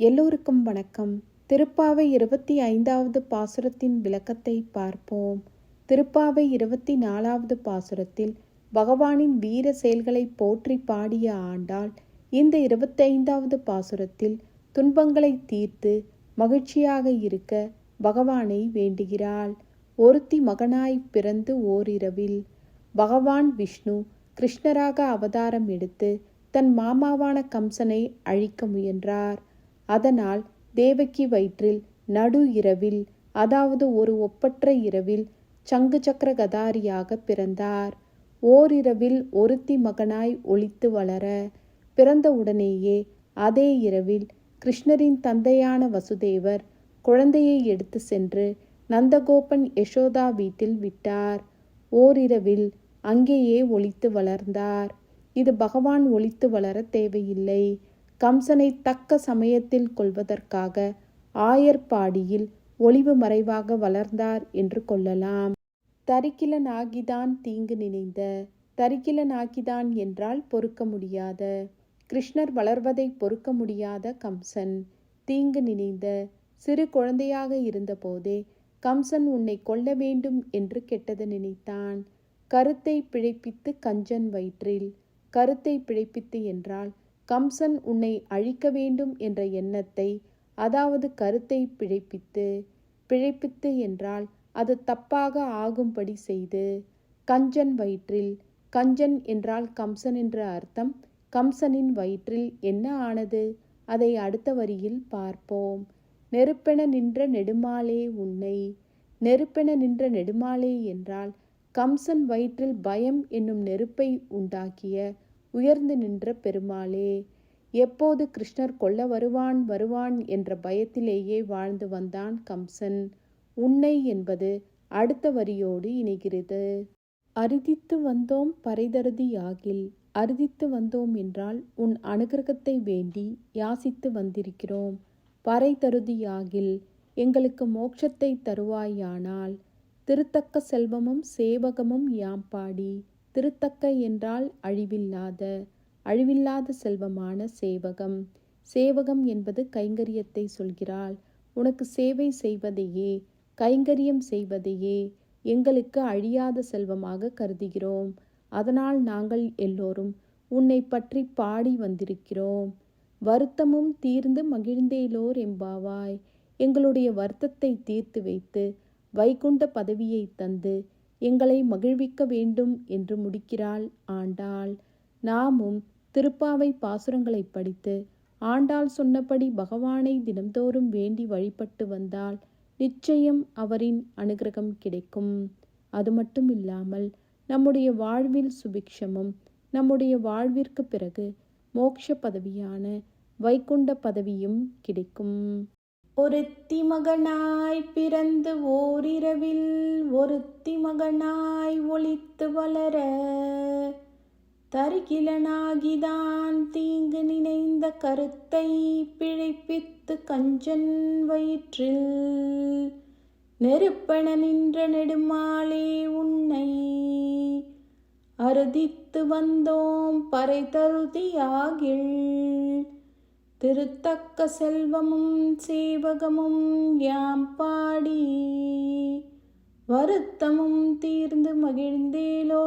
எல்லோருக்கும் வணக்கம். திருப்பாவை இருபத்தி ஐந்தாவது பாசுரத்தின் விளக்கத்தை பார்ப்போம். திருப்பாவை இருபத்தி நாலாவது பாசுரத்தில் பகவானின் வீர செயல்களை போற்றி பாடிய ஆண்டாள் இந்த இருபத்தைந்தாவது பாசுரத்தில் துன்பங்களை தீர்த்து மகிழ்ச்சியாக இருக்க பகவானை வேண்டுகிறாள். ஒருத்தி மகனாய் பிறந்து ஓரிரவில் பகவான் விஷ்ணு கிருஷ்ணராக அவதாரம் எடுத்து தன் மாமாவான கம்சனை அழிக்க முயன்றார். அதனால் தேவகி வயிற்றில் நடு இரவில் அதாவது ஒரு ஒப்பற்ற இரவில் சங்கு சக்கர கதாரியாக பிறந்தார். ஓரிரவில் ஒருத்தி மகனாய் ஒழித்து வளர பிறந்தவுடனேயே அதே இரவில் கிருஷ்ணரின் தந்தையான வசுதேவர் குழந்தையை எடுத்து சென்று நந்தகோபன் யசோதா வீட்டில் விட்டார். ஓரிரவில் அங்கேயே ஒழித்து வளர்ந்தார். இது பகவான் ஒழித்து வளர தேவையில்லை. கம்சனை தக்க சமயத்தில் கொள்வதற்காக ஆயர்பாடியில் ஒளிவு மறைவாக வளர்ந்தார் என்று கொள்ளலாம். தரிக்கிலனாகிதான் தீங்கு நினைந்த தரிக்கிலனாகிதான் என்றால் பொறுக்க முடியாத கிருஷ்ணர் வளர்வதை பொறுக்க முடியாத கம்சன். தீங்கு நினைந்த சிறு குழந்தையாக இருந்தபோதே கம்சன் உன்னை கொல்ல வேண்டும் என்று கெட்டது நினைத்தான். கருத்தை பிழைப்பித்து கஞ்சன் வயிற்றில் கருத்தை பிழைப்பித்து என்றால் கம்சன் உன்னை அழிக்க வேண்டும் என்ற எண்ணத்தை அதாவது கருத்தை பிழைப்பித்து பிழைப்பித்து என்றால் அது தப்பாக ஆகும்படி செய்து கஞ்சன் வயிற்றில் கஞ்சன் என்றால் கம்சன் என்ற அர்த்தம் கம்சனின் வயிற்றில் என்ன ஆனது? அதை அடுத்த வரியில் பார்ப்போம். நெருப்பென நின்ற நெடுமாலே உன்னை நெருப்பென நின்ற நெடுமாலே என்றால் கம்சன் வயிற்றில் பயம் என்னும் நெருப்பை உண்டாக்கிய உயர்ந்து நின்ற பெருமாளே எப்போது கிருஷ்ணர் கொல்ல வருவான் வருவான் என்ற பயத்திலேயே வாழ்ந்து வந்தான் கம்சன். உன்னை என்பது அடுத்த வரியோடு இணைகிறது. அரிதித்து வந்தோம் பறைதருதி ஆகில் அரிதித்து வந்தோம் என்றால் உன் அனுகிரகத்தை வேண்டி யாசித்து வந்திருக்கிறோம். பறைதருதியாகில் எங்களுக்கு மோட்சத்தை தருவாயானால் திருத்தக்க செல்வமும் சேவகமும் யாம் பாடி திருத்தக்க என்றால் அழிவில்லாத அழிவில்லாத செல்வமான சேவகம். சேவகம் என்பது கைங்கரியத்தை சொல்கிறாள். உனக்கு சேவை செய்வதையே கைங்கரியம் செய்வதையே எங்களுக்கு அழியாத செல்வமாக கருதுகிறோம். அதனால் நாங்கள் எல்லோரும் உன்னை பற்றி பாடி வந்திருக்கிறோம். வருத்தமும் தீர்ந்து மகிழ்ந்தேலோர் எம்பாவாய் எங்களுடைய வருத்தத்தை தீர்த்து வைத்து வைகுண்ட பதவியை தந்து எங்களை மகிழ்விக்க வேண்டும் என்று முடிக்கிறாள் ஆண்டாள். நாமும் திருப்பாவை பாசுரங்களை படித்து ஆண்டாள் சொன்னபடி பகவானை தினம்தோறும் வேண்டி வழிபட்டு வந்தால் நிச்சயம் அவரின் அனுகிரகம் கிடைக்கும். அது மட்டும் இல்லாமல் நம்முடைய வாழ்வில் சுபிக்ஷமும் நம்முடைய வாழ்விற்கு பிறகு மோட்ச பதவியான வைகுண்ட பதவியும் கிடைக்கும். ஒருத்தி மகனாய் பிறந்து ஓரிரவில் ஒருத்தி மகனாய் ஒளித்து வளர தருகிலனாகிதான் தீங்கு நினைந்த கருத்தை பிழைப்பித்து கஞ்சன் வயிற்றில். நெருப்பென நின்ற நெடுமாலே உன்னை அறுதித்து வந்தோம் பறை தருதியாகில். திருத்தக்க செல்வமும் சேவகமும் யாம் பாடி வருத்தமும் தீர்ந்து மகிழ்ந்தேலோ.